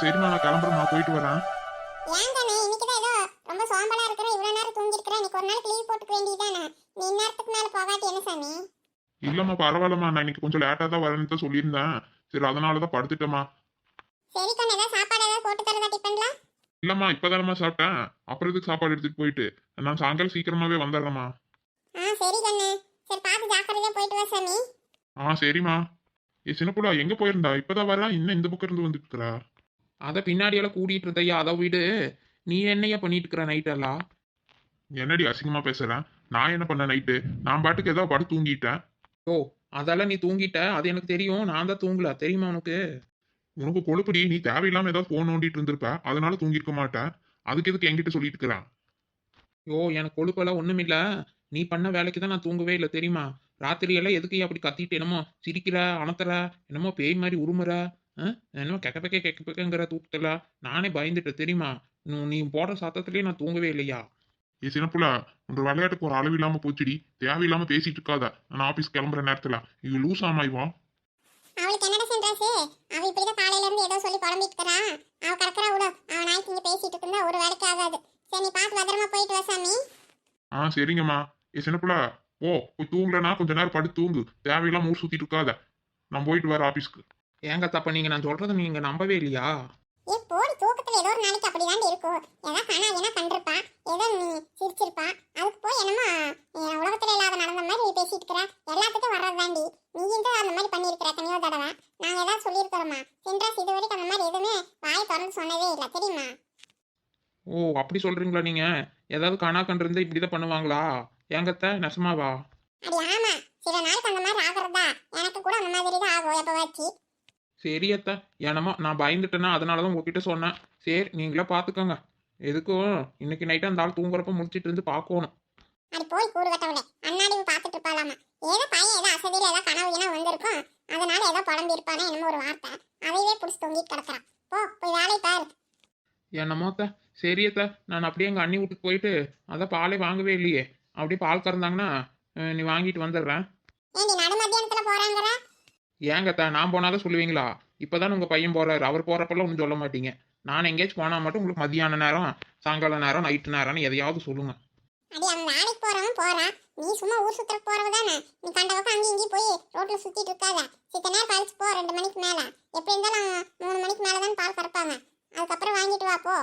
சரிம்மா நான் போயிட்டு வரேன். ஏன் தானே? இன்னைக்கு தான் ஏதோ ரொம்ப சோம்பலா இருக்கிற இவ்வளவு நேரம் தூங்கி இருக்கிற இன்னைக்கு ஒரு நாளைக்கு லீவ் போட்டுக்க வேண்டியதானே நீ இந்நேரத்துக்கு மேல போகாட்டி என்ன சாமி? இல்லம்மா பரவாயில்லம்மா நான் இன்னைக்கு கொஞ்சம் லேட்டா தான் வரேன்னு தான் சொல்லியிருந்தேன். சரி அதனால தான் படுத்துட்டேம்மா. சரி கண்ணு ஏதாவது சாப்பாடு ஏதாவது போட்டு தரதா இல்லம்மா இப்பதானம்மா சாப்பிட்டேன். அப்புறம் எதுக்கு சாப்பாடு எடுத்துட்டு போயிட்டு? நான் சாயங்காலம் சீக்கிரமாவே வந்துடுறேம்மா. ஆ சரி கண்ணு. சரி பார்த்து ஜாக்கிரதையா போயிட்டு வா சாமி. ஆ சரிம்மா. ஏ சின்னப்புடா எங்க போயிருந்தா? இப்பதான் வரா இன்னும் இந்த பக்கம் இருந்து வந்துட்டு இருக்கிறா? அதை பின்னாடியெல்லாம் கூட்டிட்டு இருந்தையா? அதை விடு. நீ என்னையா பண்ணிட்டு இருக்கிற நைட்டெல்லாம் என்னடி அசிங்கமா பேசுறேன் நான் என்ன பண்ண நைட்டு நான் பாட்டுக்கு ஏதோ படுத்து தூங்கிட்டேன். ஓ அதெல்லாம் நீ தூங்கிட்ட? அது எனக்கு தெரியும். நான் தான் தூங்கல. தெரியுமா உனக்கு? உனக்கு கொழுப்புடி நீ தேவையில்லாம ஏதாவது போன் நோண்டிட்டு இருந்திருப்ப. அதனால தூங்கியிருக்க மாட்டேன். அதுக்கு எதுக்கு என்கிட்ட சொல்லிட்டு இருக்கிறான் யோ எனக்கு கொழுப்பெல்லாம் ஒண்ணுமில்ல நீ பண்ண வேலைக்கு தான் நான் தூங்கவே இல்லை தெரியுமா? ராத்திரி எல்லாம் எதுக்கு அப்படி கத்திட்டு என்னமோ சிரிக்கிற அணத்துற என்னமோ பேய் மாதிரி உருமுற? ஆ? என்னமோ கெக்க பெக்க கெக்க பெக்கங்கிற தூக்கத்துல நானே பயந்துட்டேன். தெரியுமா? நீ- போடுற சத்தத்திலேயே நான் தூங்கவே இல்லையா? ஏ சின்னப்புல உங்க விளையாட்டுக்கு ஒரு அளவு இல்லாம போச்சுடி. தேவையில்லாம பேசிட்டு இருக்காத. நான் ஆபீஸ் கிளம்புற நேரத்துல. இது லூஸ் ஆமா இவன் அவளுக்கு என்னடா சென்றாசு அவ இப்படிதான் காலையில இருந்து ஏதோ சொல்லி புலம்பிட்டு இருக்கறா அவ கடக்கறா விடு. அவன் நாய்க்கு இங்க பேசிட்டு இருந்தா ஒரு வேலைக்கு ஆகாது. சரி நீ பார்த்து பத்திரமா போயிட்டு வா சாமி. ஆ சரிங்கம்மா. ஏ சின்னப்புல ஓ போய் தூங்கலனா கொஞ்ச நேரம் படுத்து தூங்கு. தேவையில்லாம ஊர் சுத்திட்டு இருக்காத. நான் போயிட்டு வர ஆபீஸ்க்கு. ஏங்க தப்ப நீங்க நான் சொல்றதை நீங்க நம்பவே இல்லையா? ஏ போடி தூக்கத்துல ஏதோ ஒரு நாளைக்கு அப்படிதாண்டி இருக்கும் ஏதோ கனா என்ன கண்டிருப்பா ஏதோ நீ சிரிச்சிருப்பா. அதுக்கு போய் என்னமோ உலகத்துல இல்லாத நடந்த மாதிரி பேசிட்டு இருக்கிற எல்லாத்துக்கும் வர்றதுதாண்டி. நீ இந்த அந்த மாதிரி பண்ணியிருக்கிற எத்தனையோ தடவை. நாங்க ஏதாவது சொல்லியிருக்கிறோமா? சென்ட்ராஸ் இது வரைக்கும் அந்த மாதிரி எதுவுமே வாய் திறந்து சொன்னதே இல்லை. தெரியுமா? ஓ அப்படி சொல்றீங்களா நீங்க? ஏதாவது கணா கண்டிருந்தா இப்படிதான் பண்ணுவாங்களா? ஏங்கத்த நெசமாவா அடி ஆமா சில நாளைக்கு அந்த மாதிரி ஆகுறதா எனக்கு கூட அந்த மாதிரி தான் ஆகும் எப்ப வச்சு சரியத்த என்னமோ நான் பயந்துட்டேன்னா அதனால தான் உங்ககிட்ட சொன்னேன். சரி நீங்களே பார்த்துக்கோங்க எதுக்கும் இன்னைக்கு நைட்டு அந்த ஆள் தூங்குறப்ப முடிச்சிட்டு இருந்து பார்க்கணும் அடி போய் கூறு கட்டவளே அண்ணாடி பார்த்துட்டு இருப்பாளாமா? ஏதோ பையன் ஏதோ அசதியில ஏதோ கனவு இனம் வந்திருக்கும் அதனால ஏதோ புலம்பி இருப்பானே என்னமோ ஒரு வார்த்தை. அதையவே பிடிச்சி தொங்கிட்டு கிடக்குறான். போ போய் வேலையை பாரு. என்னமோத்த சரியத்த நான் அப்படியே எங்கள் அண்ணி வீட்டுக்கு போயிட்டு அதான் பாலே வாங்கவே இல்லையே. அப்படியே பால் கறந்தாங்கன்னா நீ வாங்கிட்டு வந்துடுறேன். ஏண்டி நடு மத்தியானத்துல போறாங்கிற? ஏங்கத்தா நான் போனாதான் சொல்லுவீங்களா? இப்போதான் உங்கள் பையன் போறாரு. அவர் போறப்பெல்லாம் ஒன்றும் சொல்ல மாட்டீங்க. நான் எங்கேயாச்சும் போனால் மட்டும் உங்களுக்கு மதியான நேரம் சாயங்கால நேரம் நைட்டு நேரம்னு எதையாவது சொல்லுங்க. அடி அவன் வேலைக்கு போறவன் போறான் நீ சும்மா ஊர் சுத்துற போறவ தானே? நீ கண்ட பக்கம் அங்கேயும் இங்கேயும் போய் ரோட்ல சுத்திட்டு இருக்காத. சித்த நேரம் கழிச்சு போ ரெண்டு மணிக்கு மேல. எப்படி இருந்தாலும் மூணு மணிக்கு மேல தான் பால் கறப்பாங்க. அதுக்கப்புறம் வாங்கிட்டு வா போ.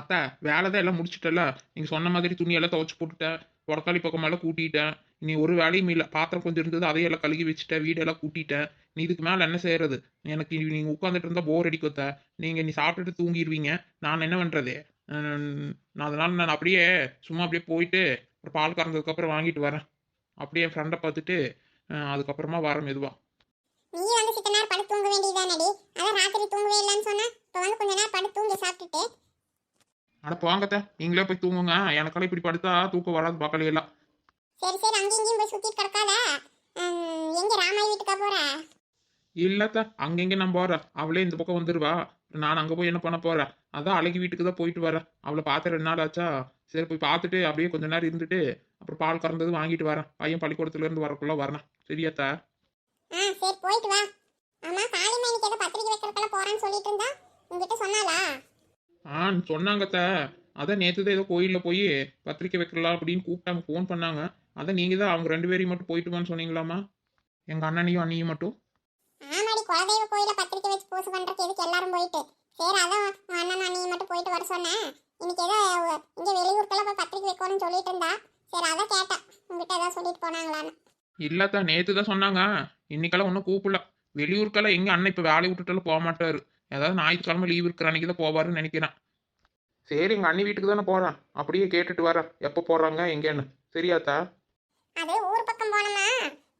அத்தை வேலை தான் எல்லாம் முடிச்சிட்டல நீங்கள் சொன்ன மாதிரி துணியெல்லாம் துவைச்சு போட்டுட்டேன். உடக்காளி பக்கமெல்லாம் கூட்டிட்டேன். நீ ஒரு வேலையும் இல்லை. பாத்திரம் கொஞ்சம் இருந்தது அதையெல்லாம் கழுகி வச்சுட்டேன். வீடெல்லாம் கூட்டிட்டேன். நீ இதுக்கு மேலே என்ன செய்யறது? எனக்கு நீங்கள் உட்காந்துட்டு இருந்தால் போர் அடிக்கத்த நீங்கள் நீ சாப்பிட்டுட்டு தூங்கிடுவீங்க நான் என்ன பண்ணுறது நான் அதனால நான் அப்படியே சும்மா அப்படியே போயிட்டு ஒரு பால் கறந்ததுக்கப்புறம் வாங்கிட்டு வரேன். அப்படியே என் ஃப்ரெண்டை பார்த்துட்டு அதுக்கப்புறமா வரேன் மெதுவா. நீ வந்து சித்த நேரம் படுத்து தூங்க வேண்டியதானடி அதான் ராத்திரி தூங்கவே இல்லைன்னு சொன்னா இப்போ வந்து கொஞ்ச நேரம் படுத்து தூங்கி சாப்பிட்டுட்டு அட போங்கத்த. நீங்களே போய் தூங்குங்க. எனக்கெல்லாம் இப்படி படுத்தா தூக்கம் வராது பக்கலையெல்லாம் சரி சரி. அங்கேயும் இங்கேயும் போய் சுத்திட்டு கிடக்காத. எங்க ராமாய் வீட்டுக்கா போற? இல்லத்த. அங்கெங்க நான் போறேன். அவளே இந்த பக்கம் வந்துருவா. நான் அங்க போய் என்ன பண்ண போறேன் அதான் அழகி வீட்டுக்கு தான் போயிட்டு வரேன். அவளை பார்த்து ரெண்டு நாள் ஆச்சா? சரி போய் பார்த்துட்டு அப்படியே கொஞ்ச நேரம் இருந்துட்டு அப்புறம் பால் கறந்தது வாங்கிட்டு வரேன். பையன் பள்ளிக்கூடத்துல இருந்து வரக்குள்ள வரேன். சரியாத்தா ஆ சரி. போயிட்டு வா. ஆமா காளிமா இன்னைக்கு ஏதோ பத்திரிக்கை வைக்கிறதுக்கெல்லாம் போறேன்னு சொல்லிட்டு இருந்தா? உங்ககிட்ட சொன்னாளா? ஆ சொன்னாங்கத்த. அதான் நேற்று தான் ஏதோ கோயிலில் போய் பத்திரிக்கை வைக்கலாம் அப்படின்னு கூப்பிட்டாங்க ஃபோன் பண்ணாங்க. அதான் நீங்கள் தான் அவங்க ரெண்டு பேரையும் மட்டும் போயிட்டு வான்னு சொன்னீங்களாமா எங்கள் அண்ணனையும் அண்ணியும் மட்டும்? ஆமாடி குலதெய்வ கோயில பத்திரிக்கை வச்சு பூசை பண்றதுக்கு எதுக்கு எல்லாரும் போயிட்டு? சரி அதான் உன் அண்ணன் அண்ணியும் மட்டும் போயிட்டு வர சொன்னேன். இன்னைக்கு ஏதோ இங்க வெளியூருக்கெல்லாம் போய் பத்திரிக்கை வைக்கணும்னு சொல்லிட்டு இருந்தா. சரி அதான் கேட்டேன். உங்ககிட்ட ஏதாவது சொல்லிட்டு போனாங்களான்னு. இல்லத்தா நேற்று தான் சொன்னாங்க. இன்னைக்கெல்லாம் ஒன்றும் கூப்பிடல. வெளியூருக்கெல்லாம் எங்க அண்ணன் இப்போ வேலையை விட்டுட்டாலும் போக மாட்டாரு. ஏதாவது ஞாயிற்றுக்கிழமை லீவ் இருக்கிற அன்னைக்கு தான் போவாருன்னு நினைக்கிறேன். சரி எங்கள் அண்ணி வீட்டுக்கு தானே போகிறேன் அப்படியே கேட்டுட்டு வரேன் எப்போ போகிறாங்க எங்கேன்னு. சரியாத்தா அது ஊர் பக்கம் போனோமா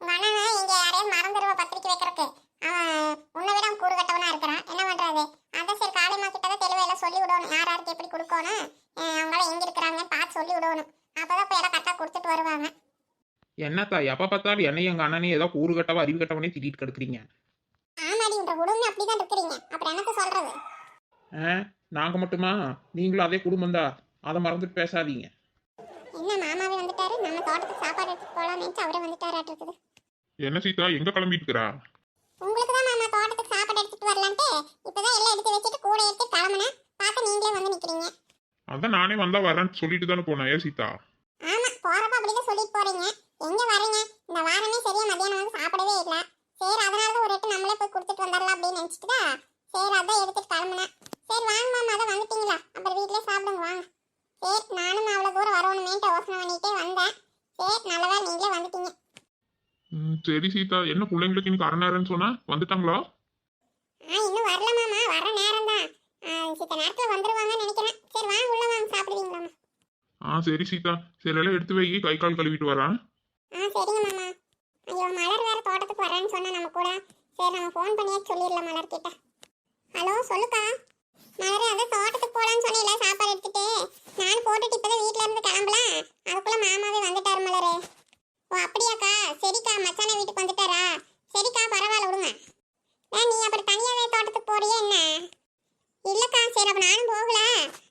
உங்க அண்ணன் இங்க யாரையாவது மறந்துடுவா பத்திரிக்கை வைக்கிறதுக்கு. அவன் உன்னை விட அவன் கூறு கட்டவனா இருக்கிறான். என்ன பண்றது? அதான் சரி காளிமா கிட்ட தான் தெளிவா எல்லாம் சொல்லி விடணும். யார் யாருக்கு எப்படி கொடுக்கணும்? அஹ் அவங்களாம் எங்க இருக்கிறாங்க? பார்த்து சொல்லி விடணும். அப்பதான் போய் எல்லாம் கரெக்டாக கொடுத்துட்டு வருவாங்க. என்னத்தா எப்போ பார்த்தாலும் என்னையும் எங்கள் அண்ணனையும் ஏதோ கூறு கட்டவா அறிவு கட்டவனே திட்டிட்டு கிடக்குறீங்க. ஆமாடி உன்ற உடம்பு அப்படிதான் இருக்கிறீங்க. அப்புறம் என்னத்த சொல்றது? ஆ நாங்கள் மட்டுமா? நீங்களும் அதே குடும்பம் தான் அதை மறந்துட்டு பேசாதீங்க. என்ன மாமாவே வந்துட்டாரு? நம்ம தோட்டத்துக்கு சாப்பாடு எடுத்துட்டு போலாம்னு நினைச்சு அவரே வந்துட்டாராட்டு இருக்குது. என்ன சீதா எங்க கிளம்பிட்டு இருக்கிறா உங்களுக்கு தான் மாமா தோட்டத்துக்கு சாப்பாடு எடுத்துட்டு வரலான்ட்டு? இப்பதான் எல்லாம் எடுத்து வச்சுட்டு கூட எடுத்து கிளம்புனேன் பார்த்து நீங்களே வந்து நிக்கிறீங்க. அதான் நானே வந்தா வரேன்னு சொல்லிட்டு தானே போனேன். ஏன் சீதா? ஆமா போறப்ப அப்படிதான் சொல்லிட்டு போறீங்க. எங்க வரீங்க? இந்த வாரமே சரியா மத்தியானம் வந்து சாப்பிடவே இல்ல. சரி அதனாலதான் ஒரு எட்டு நம்மளே போய் கொடுத்துட்டு வந்துடலாம் அப்படின்னு நினைச்சிட்டுதா சரி அதான் எடுத்துட்டு கிளம்புனேன் சரி வாங்க மாமா அதான் வந்துட்டீங்களா? அப்புறம் வீட்லயே சாப்பிடுங்க வாங்க. சரி நானும் அவ்வளவு தூரம் வரணுமேன்ட்டு யோசனை பண்ணிட்டே வந்தேன். சரி நல்லதா நீங்களே வந்துட்டீங்க. ம், சரி சீதா என்ன பிள்ளைங்களுக்கு இன்னைக்கு அரை நேரம்னு சொன்னா? வந்துட்டாங்களா? ஆ இன்னும் வரல மாமா வர நேரம் தான் சித்த நேரத்துல வந்துருவாங்கன்னு நினைக்கிறேன். சரி வாங்க உள்ள வாங்க சாப்பிடுவீங்களாமா ஆ சரி சீதா சரி எல்லாம் எடுத்து வை கை கால் கழுவிட்டு வரேன் ஆ சரிங்க மாமா ஐயோ மலர் வேற தோட்டத்துக்கு வரேன்னு சொன்னா நம்ம கூட சரி நம்ம ஃபோன் பண்ணியே சொல்லிடலாம் மலர்கிட்ட ஹலோ சொல்லுக்கா. மலர் அதான் தோட்டத்துக்கு போகலான்னு சொன்னீல சாப்பாடு எடுத்துட்டு. நான் போட்டுட்டு இப்போதான் வீட்டில் இருந்து கிளம்பலாம். அதுக்குள்ள மாமாவே வந்துட்டாரு மலர் ஓ அப்படியாக்கா சரிக்கா மச்சான வீட்டுக்கு வந்துட்டாரா சரிக்கா பரவாயில்ல விடுங்க ஏன் நீ அப்புறம் தனியாவே தோட்டத்துக்கு போறியா என்ன இல்லக்கா சரி அப்ப நானும் போகல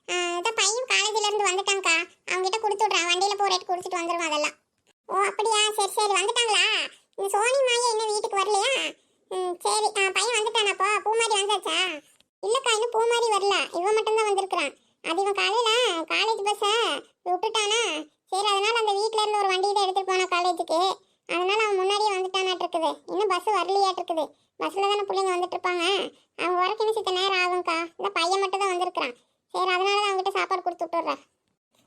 ஆ, இதான் பையன் காலேஜ்ல இருந்து வந்துட்டாங்கக்கா அவங்ககிட்ட கொடுத்து விட்றேன் வண்டியில போற ரேட் கொடுத்துட்டு வந்துருவான் அதெல்லாம் ஓ அப்படியா சரி சரி வந்துட்டாங்களா இந்த சோனி மாயா இன்னும் வீட்டுக்கு வரலையா ம் சரி ஆ, பையன் வந்துட்டானாப்பா பூமாரி வந்தாச்சா இல்லக்கா இன்னும் பூமாரி வரல இவன் மட்டும்தான் வந்திருக்கிறான் அது இவன் காலையில காலேஜ் பஸ்ஸை விட்டுட்டானா? சரி அதனால அந்த வீட்ல இருந்து ஒரு வண்டி தான் எடுத்துட்டு போனான் காலேஜுக்கு அதனால அவன் முன்னாடியே வந்துட்டானாட்டு இருக்குது இன்னும் பஸ் வரலையாட்டு இருக்குது பஸ்ல தானே பிள்ளைங்க வந்துட்டு இருப்பாங்க அவன் வரக்கு இன்னும் சித்த நேரம் ஆகும்க்கா? இந்த பையன் மட்டும் தான் வந்திருக்கிறான். சரி அதனால தான் அவங்ககிட்ட சாப்பாடு கொடுத்து விட்டுடுறேன்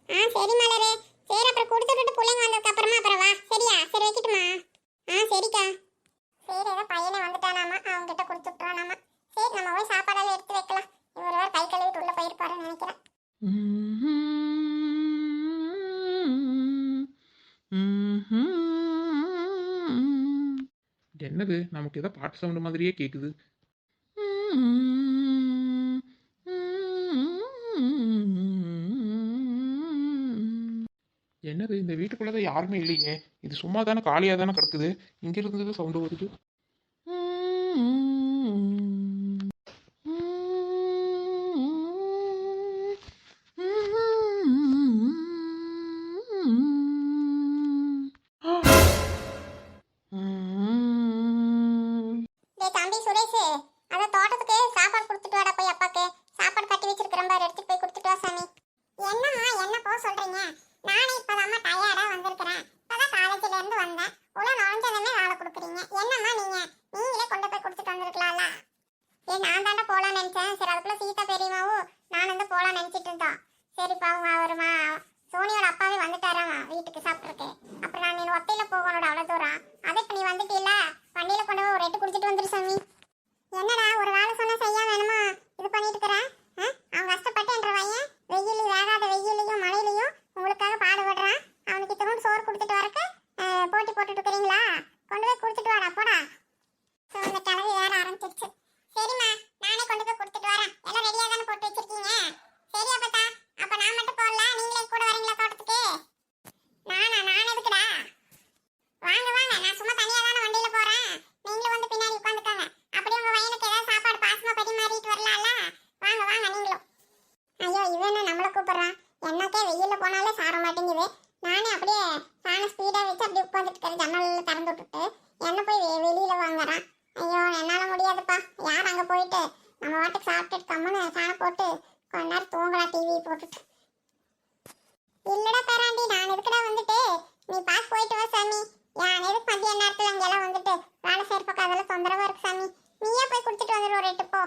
ஆ சரி மலரே. சரி அப்புறம் கொடுத்து விட்டுட்டு பிள்ளைங்க வந்ததுக்கு அப்புறமா அப்புறம் வா. சரியா? சரி வைக்கட்டுமா? ஆ சரிக்கா. சரி ஏதோ பையனே வந்துட்டானாமா? அவங்ககிட்ட கொடுத்து விட்டுறானாமா? சரி நம்ம போய் சாப்பாடெல்லாம் எடுத்து வைக்கலாம். இவர் கை கழுவிட்டு உள்ள போயிருப்பாருன்னு நினைக்கிறேன். என்னது? நமக்கு ஏதோ பாட்டு சவுண்ட் மாதிரியே கேக்குது. என்னது? இந்த வீட்டுக்குள்ளதான் யாருமே இல்லையே. இது சும்மா தானே காலியாக தானே கிடக்குது. இங்கிருந்து சவுண்டு வருது. சுரேஷ் அத தோட்டத்துக்கு சாப்பாடு கொடுத்துட்டு வாடா போய் அப்பாக்கு. சாப்பாடு கட்டி வச்சிருக்கிறேன் பாரு எடுத்துட்டு போய் கொடுத்துட்டு வா சாமி. என்னம்மா என்ன போ சொல்றீங்க? நானே இப்பதாம்மா டயர்டா வந்திருக்கிறேன். இப்பதான் காலேஜ்ல இருந்து வந்தேன். உள்ள நுழைஞ்சதுமே வேலை கொடுக்குறீங்க. என்னம்மா நீங்க? நீங்களே கொண்டு போய் கொடுத்துட்டு வந்திருக்கலாம்ல. ஏ நான் தாண்டா போகலான்னு நினைச்சேன். சரி அதுக்குள்ள சீதா பெரியமாவும் நான் வந்து போகலான்னு நினைச்சிட்டு இருந்தோம். சரி அவங்க அவருமா சோனியோட அப்பாவே வந்துட்டாராமா வீட்டுக்கு சாப்பிட்ருக்கு அப்புறம் நான் நீ ஒத்தையில போகணும்டா அவ்வளோ தூரம். அதை இப்போ நீ வந்துட்டீல வண்டியில கொண்டு போய் ஒரு எட்டு குடிச்சிட்டு வந்துரு சாமி. என்னடா ஒரு வேலை சொன்னா செய்ய வேணுமா இது பண்ணிட்டு இருக்கிற அவன் கஷ்டப்பட்டு என்ற பையன் வெயில் வேகாத வெயிலையும் மழையிலையும் உங்களுக்காக பாடுபடுறான் அவனுக்கு இத்தனோடு சோறு கொடுத்துட்டு வரக்கு அஹ், போட்டி போட்டுட்டு இருக்கிறீங்களா கொண்டு போய் கொடுத்துட்டு வாடா போடா ஸோ இந்த கிளவி வேற ஆரம்பிச்சிருச்சு சரிம்மா நானே கொண்டு போய் கொடுத்துட்டு வரேன் எல்லாம் ரெடியாக தானே போட்டு வச்சிருக்கீங்க சரி அப்பத்தா அப்ப நான் மட்டும் போடல நீங்களே கூட வரீங்களா தோட்டத்துக்கு நானா நான் எதுக்குடா வாங்க வாங்க நான் சும்மா தனியா தானே வண்டியில போறேன் நீங்களும் வந்து பின்னாடி உட்காந்துக்கோங்க அப்படியே உங்க பையனுக்கு ஏதாவது சாப்பாடு பாசமா பரிமாறிட்டு வரலாம்ல வாங்க வாங்க நீங்களும் ஐயோ இவன் என்ன நம்மள கூப்பிடுறான் என்னக்கே வெயில்ல போனாலே சார மாட்டேங்குது நானே அப்படியே ஃபேனை ஸ்பீடா வச்சு அப்படியே உட்காந்துட்டு ஜன்னல் திறந்து விட்டுட்டு என்ன போய் வெளியில வாங்குறான் ஐயோ என்னால முடியாதுப்பா. யார் அங்க போயிட்டு? நம்ம வாட்டுக்கு சாப்பிட்டுட்டு கம்முன்னு ஃபேனை போட்டு கொஞ்ச நேரம் தூங்கலாம் டிவி போட்டுட்டு. இல்லடா பேராண்டி நான் எதுக்குடா வந்துட்டு? நீ பாஸ் போயிட்டு வா சாமி. யான் எதுக்கு மதிய நேரத்துல இங்கெல்லாம் வந்துட்டு? வேலை செய்யற பக்கம் அதெல்லாம் தொந்தரவா இருக்கு சாமி. நீயே போய் கொடுத்துட்டு வந்துடு ஒரு எட்டு போ.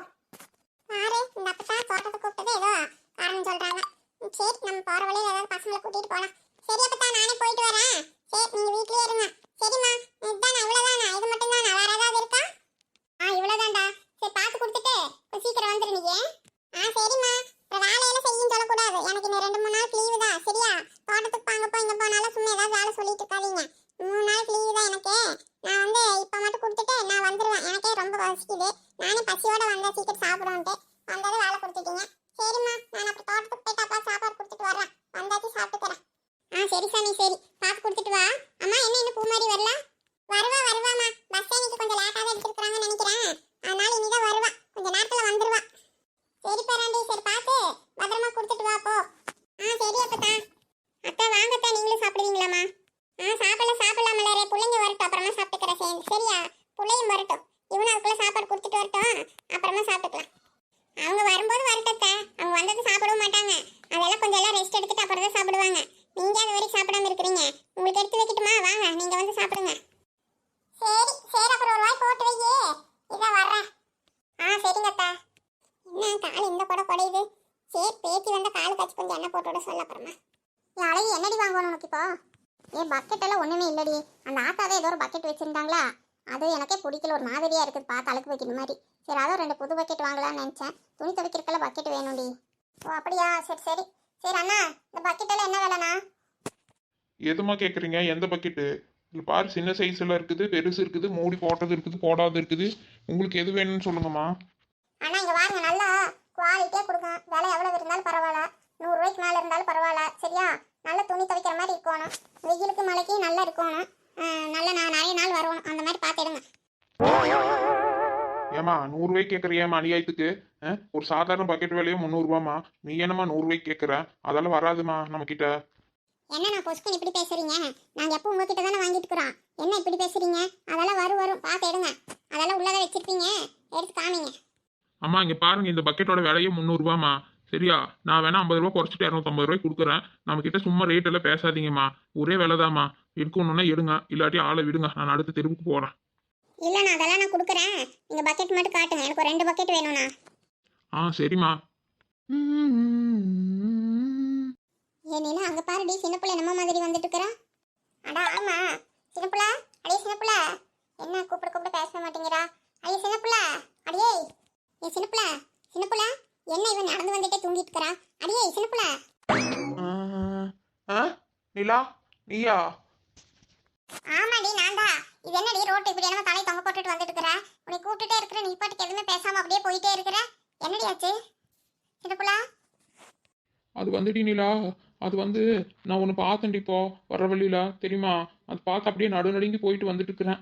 பாரு இந்த அப்பா தோட்டத்தை கூப்பிட்டது ஏதோ காரணம் சொல்றாங்க. சரி நம்ம போற வழியில ஏதாவது பசங்களை கூட்டிட்டு போலாம். சரி அப்பதான் நானே போயிட்டு வரேன். சரி நீங்க வீட்லயே இருங்க. சரிம்மா இதுதானா இவ்வளவுதானா? இது மட்டும் தானா வேற ஏதாவது இருக்கா? ஆ இவ்வளவுதான்டா. சரி பார்த்து கொடுத்துட்டு சீக்கிரம் வந்துரு நீ ஆ சரிம்மா. அப்புறம் வேலையெல்லாம் செய்யும் சொல்லக்கூடாது. எனக்கு இன்னும் ரெண்டு மூணு நாள் லீவு தான். சரியா? தோட்டத்துக்கு பாங்க போய் இங்க போனாலும் சும்மா ஏதாவது வேலை சொல்லிட்டு இருக்காதீங்க. மூணு நாள் லீவு தான் எனக்கு. நான் வந்து இப்போ மட்டும் கொடுத்துட்டு நான் வந்துடுவேன் எனக்கே ரொம்ப பசிக்குது. நானே பசியோட வந்தா சீக்கிரம் சாப்பிடுவோன்ட்டு வந்ததும் வேலை கொடுத்துட்டீங்க சரிம்மா நான் அப்புறம் தோட்டத்துக்கு போயிட்டு அப்பா சாப்பாடு கொடுத்துட்டு வரேன் வந்தாச்சு சாப்பிட்டுக்கிறேன் ஆ சரி சாமி சரி பார்த்து கொடுத்துட்டு வா அம்மா என்ன இன்னும் பூ மாதிரி வரல வருவா வருவாம்மா பஸ் இன்னைக்கு கொஞ்சம் லேட்டாக தான் எடுத்துருக்காங்கன்னு நினைக்கிறேன் அதனால இனிதான் வருவா கொஞ்ச நேரத்துல வந்துருவா சரி பேராண்டி சரி பார்த்து பத்திரமா கொடுத்துட்டு வா போ ஆ சரி அப்பத்தா அக்கா வாங்கத்தா நீங்களும் சாப்பிடுவீங்களாம்மா ஆ சாப்பிடல சாப்பிடலாம் மலரே பிள்ளைங்க வரட்டும் அப்புறமா சாப்பிட்டுக்கிறேன் சேர்ந்து சரியா பிள்ளையும் வரட்டும் இவனும் அதுக்குள்ள சாப்பாடு கொடுத்துட்டு வரட்டும் அப்புறமா சாப்பிட்டுக்கலாம் ஏன் கால் இந்த கூட குடையுது சரி பேத்தி வந்த எண்ணெய் போட்டு விட சொல்ல அப்புறமா என் அழகி என்னடி வாங்கணும் உனக்கு இப்போ? ஏன் பக்கெட் எல்லாம் ஒண்ணுமே இல்லடி. அந்த ஆத்தாவே ஏதோ ஒரு பக்கெட் வச்சிருந்தாங்களா? அது எனக்கே பிடிக்கல. ஒரு மாதிரியா இருக்குது. பார்த்து அழுக்கு வைக்கிற மாதிரி. சரி அதான் ரெண்டு புது பக்கெட் வாங்கலாம்னு நினைச்சேன். துணி துவைக்கிறதுக்கெல்லாம் பக்கெட் வேணும்டி. ஓ அப்படியா? சரி சரி. சரி அண்ணா இந்த பக்கெட் எல்லாம் என்ன விலைண்ணா? எதுமா கேக்குறீங்க? எந்த பக்கெட்டு இதுல பாரு சின்ன சைஸ்ல இருக்குது. பெருசு இருக்குது. மூடி போட்டது இருக்குது. போடாது இருக்குது. உங்களுக்கு எது வேணும்னு சொல்லுங்கம்மா. அண்ணா இங்க வாருங்க நல்லா குவாலிட்டியா கொடுங்க விலை எவ்வளவு இருந்தாலும் பரவாயில்ல. நூறு ரூபாய்க்கு மேல இருந்தாலும் பரவாயில்ல. சரியா? நல்ல துணி துவைக்கிற மாதிரி இருக்கணும். வெயிலுக்கு மழைக்கு நல்லா இருக்கணும். நல்ல நான் நிறைய நாள் வரணும். அந்த மாதிரி பார்த்து எடுங்க. ஏமா நூறுரூவாய்க்கு கேட்குறியாம்மா அநியாயத்துக்கு? ஒரு சாதாரண பக்கெட் விலையே முந்நூறுபாம்மா நீ என்னம்மா நூறுரூவாய்க்கு கேட்குற? அதெல்லாம் வராதுமா நம்ம கிட்ட என்ன நான் பொசுக்குன்னு இப்படி பேசுறீங்க? நாங்க எப்போ உங்ககிட்ட தானே வாங்கிட்டு இருக்கிறோம். என்ன இப்படி பேசுறீங்க? அதெல்லாம் வரும் வரும். பார்த்து எடுங்க. அதெல்லாம் உள்ளதான் வச்சிருப்பீங்க. எடுத்து காமிங்க. அம்மா இங்க பாருங்க இந்த பக்கெட்டோட விலையே முந்நூறுபாம்மா சரியா? நான் வேணா ஐம்பது ரூபா குறைச்சிட்டு இரநூத்தம்பது ரூபாய்க்கு கொடுக்குறேன். நம்ம கிட்ட சும்மா ரேட் எல்லாம் பேசாதீங்கம்மா. ஒரே விலைதாம்மா. எடுக்கணும்னா எடுங்க. இல்லாட்டி ஆளை விடுங்க. நான் அடுத்த தெருவுக்கு போறேன். இல்லைண்ணா அதெல்லாம் நான் கொடுக்குறேன். நீங்க பக்கெட் மட்டும் காட்டுங்க. எனக்கு ரெண்டு பக்கெட் வேணும்ண்ணா ஆ சரிம்மா. ஏனில அங்க பாருடி சின்ன பிள்ளை நம்ம மாதிரி வந்துட்டு இருக்கிறா அடா ஆமா. சின்ன பிள்ளை? அடியே சின்ன பிள்ளை. என்ன கூப்பிட கூப்பிட பேச மாட்டேங்கிறா? அடியே சின்ன பிள்ளை. அடியே. ஏ சின்ன பிள்ளை. சின்ன பிள்ளை. என்ன இவன் நடந்து வந்துட்டே தூங்கிட்டு இருக்கிறா? அடியே சின்ன பிள்ளை ஆ நிலா நீயா? ஆமாடி நான் தான் இது என்னடி ரோட்டு? இப்படி என்ன தலை தொங்க போட்டுட்டு வந்துட்டு இருக்கிற? உன்னை கூப்பிட்டுட்டே இருக்கிற நீ பாட்டுக்கு எதுவுமே பேசாம அப்படியே போயிட்டே இருக்கிற? என்னடி ஆச்சு? சின்ன பிள்ளை அது வந்துடி நிலா அது வந்து நான் ஒன்று பார்த்தேன்டி இப்போ வர வழியில. தெரியுமா? அது பார்த்து அப்படியே நடு நடுங்கி போயிட்டு வந்துட்டு இருக்கிறேன்.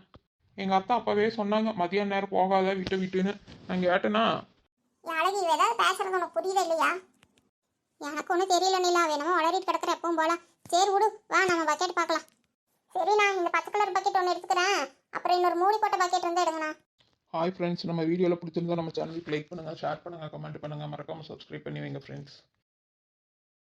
எங்க அத்தா அப்பவே சொன்னாங்க மதியான நேரம் போகாத விட்டு விட்டுன்னு. நான் கேட்டேனா என் அழகி இவ ஏதாவது பேசுறது உனக்கு புரியுதா இல்லையா? எனக்கு ஒன்றும் தெரியல நிலா. வேணுமோ வளரிட்டு கிடக்குற எப்பவும் போல. சரி விடு வா நம்ம பக்கெட் பார்க்கலாம். சரி நான் இந்த பச்சை கலர் பக்கெட் ஒன்று எடுத்துக்கிறேன். அப்புறம் இன்னொரு மூடி போட்ட பக்கெட் இருந்தால் எடுங்கண்ணா ஹாய் ஃப்ரெண்ட்ஸ் நம்ம வீடியோவில் பிடிச்சிருந்தா நம்ம சேனலுக்கு லைக் பண்ணுங்கள் ஷேர் பண்ணுங்கள் கமெண்ட் பண்ணுங்கள் மறக்காமல் சப்ஸ்கிரைப் பண்ணி வைங்க ஃப்ரெண்ட்ஸ்